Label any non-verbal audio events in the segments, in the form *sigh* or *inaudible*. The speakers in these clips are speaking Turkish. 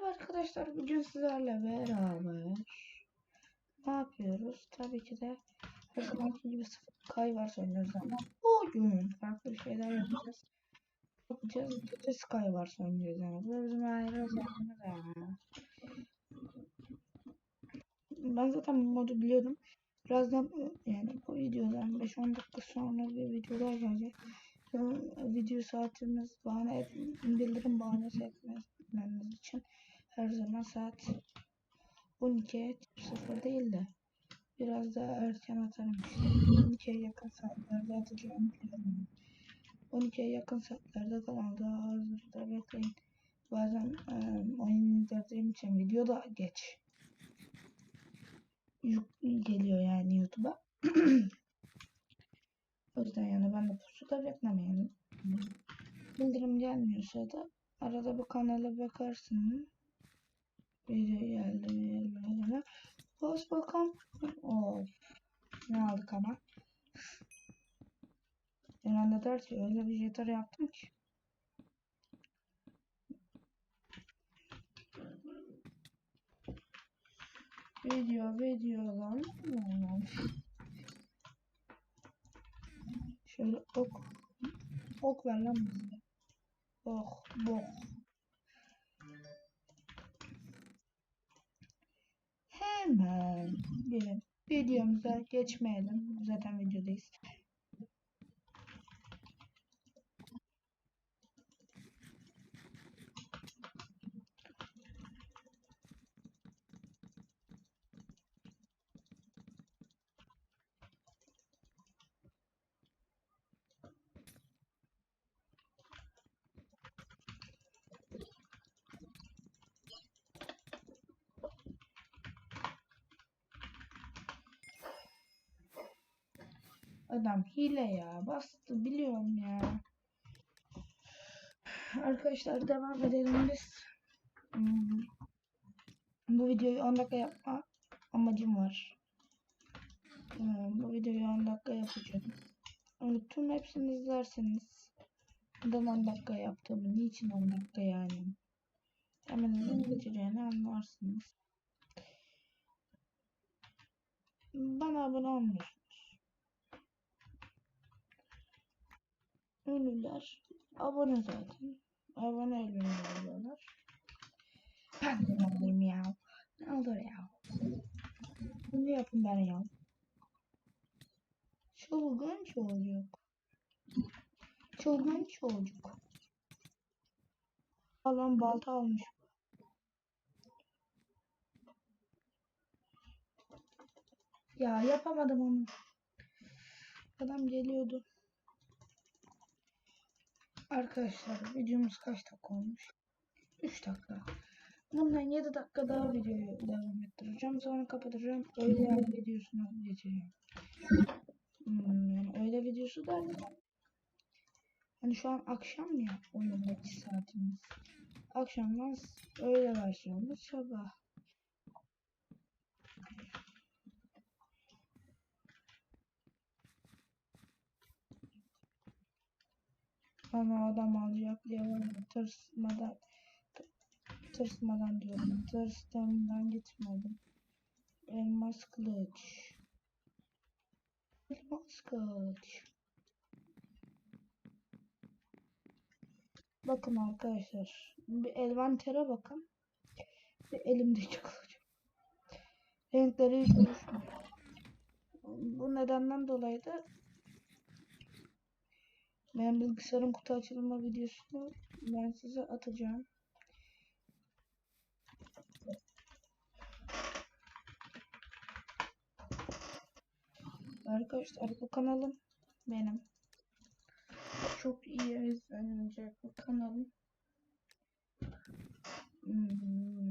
Merhaba arkadaşlar. Bugün sizlerle beraber ne yapıyoruz? Tabii ki de her zamanki gibi Sky var oynuyoruz ama bugün farklı bir şeyler yapacağız. Yapacağız. Bir Sky var oynuyoruz yani. Bu bizim ayrı yani. Ben zaten bu modu biliyordum. Birazdan yani bu videodan 5-10 dakika sonra bir videolar gelecek. Video saatimiz bahane bildirim bahanesi etmemiz için her zaman saat 12'ye 0 değil de biraz daha erken atarım işte. 12'ye yakın saatlerde atacağım biliyorum. 12'ye yakın saatlerde kanalda hazırda bekleyin. Bazen e, oyun indirdiğim için video da geç geliyor yani YouTube'a. *clears throat* o yüzden yani ben de pusuda beklemeyin. Bildirim gelmiyorsa da arada bu kanala bakarsın. Video geldi geldi. Bas bakalım. Of. Ne aldık ama. Genelde der ki öyle bir jeter yaptım ki. Video video lan. Şöyle ok. Ok ver lan bize. Oh bok. Hemen gelin. Videomuza geçmeyelim. Zaten videodayız. Adam hile ya. Bastı biliyorum ya. Arkadaşlar devam edelim biz. Hmm. Bu videoyu 10 dakika yapma amacım var. Hmm, bu videoyu 10 dakika yapacağım. Yani tüm hepsini izlerseniz neden 10 dakika yaptığımı, niçin 10 dakika yani. Hemen geçeceğini anlarsınız. Bana abone olmuyorsunuz. Ünlüler abone zaten. Abone olmayı oluyorlar. Ben de olayım ya. Ne olur ya. Bunu yapın ben ya. Çılgın çocuk. Çılgın çocuk. Alan balta almış. Ya yapamadım onu. Adam geliyordu. Arkadaşlar videomuz kaç dakika olmuş? 3 dakika. Bundan 7 dakika daha videoyu devam ettireceğim. Sonra kapatacağım. Öyle videosunu geçeceğim. Hmm, yani öyle videosu da Hani şu an akşam ya oyundaki saatimiz. Akşamdan öyle versiyonu sabah. Ama adam alacak diye tırsmadan tırsmadan diyorum. Tırstığımdan gitmedim. Elmas kılıç. Elmas kılıç. Bakın arkadaşlar. Bir elvantere bakın. Bir elimdeki kılıç. Renkleri hiç. Bu nedenden dolayı da ben bilgisayarın kutu açılma videosunu ben size atacağım. Arkadaşlar bu kanalım benim. Çok iyi izlenecek bu kanalım. Hmm.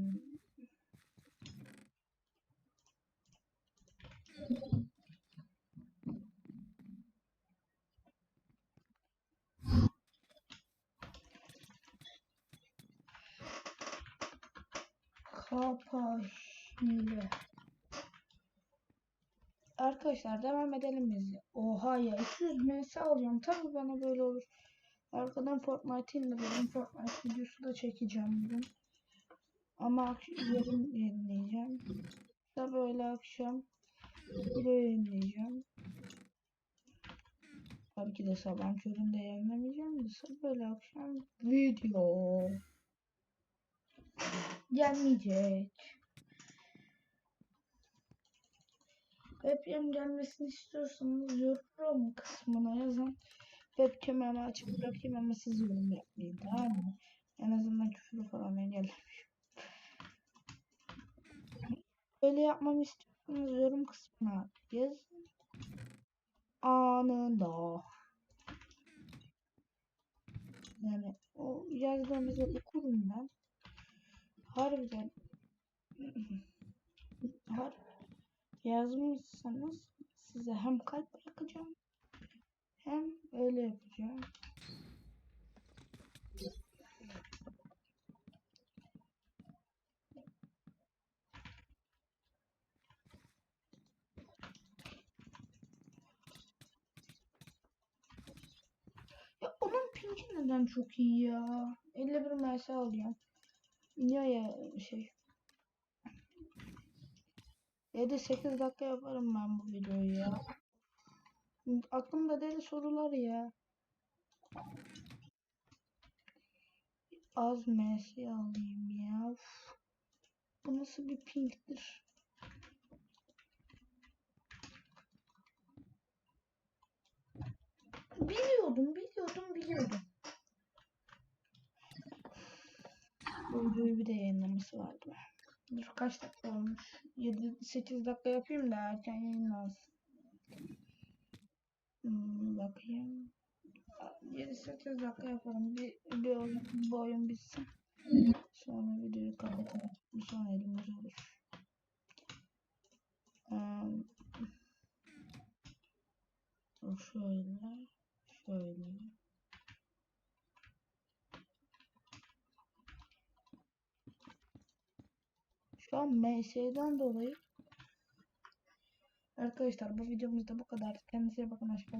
Kapaşmile. Arkadaşlar devam edelim biz. Oha ya 200 ms alacağım. Tabi bana böyle olur. Arkadan Fortnite indiriyorum. Fortnite videosu da çekeceğim bugün. Ama yarın yayınlayacağım. Sabah öyle akşam video yayınlayacağım. Tabii ki de sabah köründe yayınlamayacağım da sabah öyle akşam video gelmeyecek. Webcam gelmesini istiyorsanız yorum kısmına yazın. Webcam'i ama açık bırakayım ama siz yorum yapmayın tamam mı? En azından küfür falan engellemiş. Öyle yapmamı istiyorsanız yorum kısmına yazın. Anında. Yani o yazdığınızı okurum ben. Harbiden har yazmışsanız size hem kalp bırakacağım hem öyle yapacağım. Ya onun pinki neden çok iyi ya? 51 MS alıyorum. Niye ya şey? 7-8 dakika yaparım ben bu videoyu ya. Aklımda deli sorular ya. Az MS alayım ya. Uf. Bu nasıl bir pinktir? Biliyordum, biliyordum, biliyordum. Videoyu bir de yayınlaması vardı. Dur kaç dakika olmuş? 7-8 dakika yapayım da erken yayınlansın. Hmm, bakayım. 7-8 dakika yapalım. Bir, bir oyun, bu oyun bitsin. Sonra videoyu kapatalım. Sonra elimiz olur. Um, şöyle. Şöyle. Şu an MS'den dolayı Arkadaşlar bu videomuzda bu kadar. Kendinize bakın. Hoşçakalın.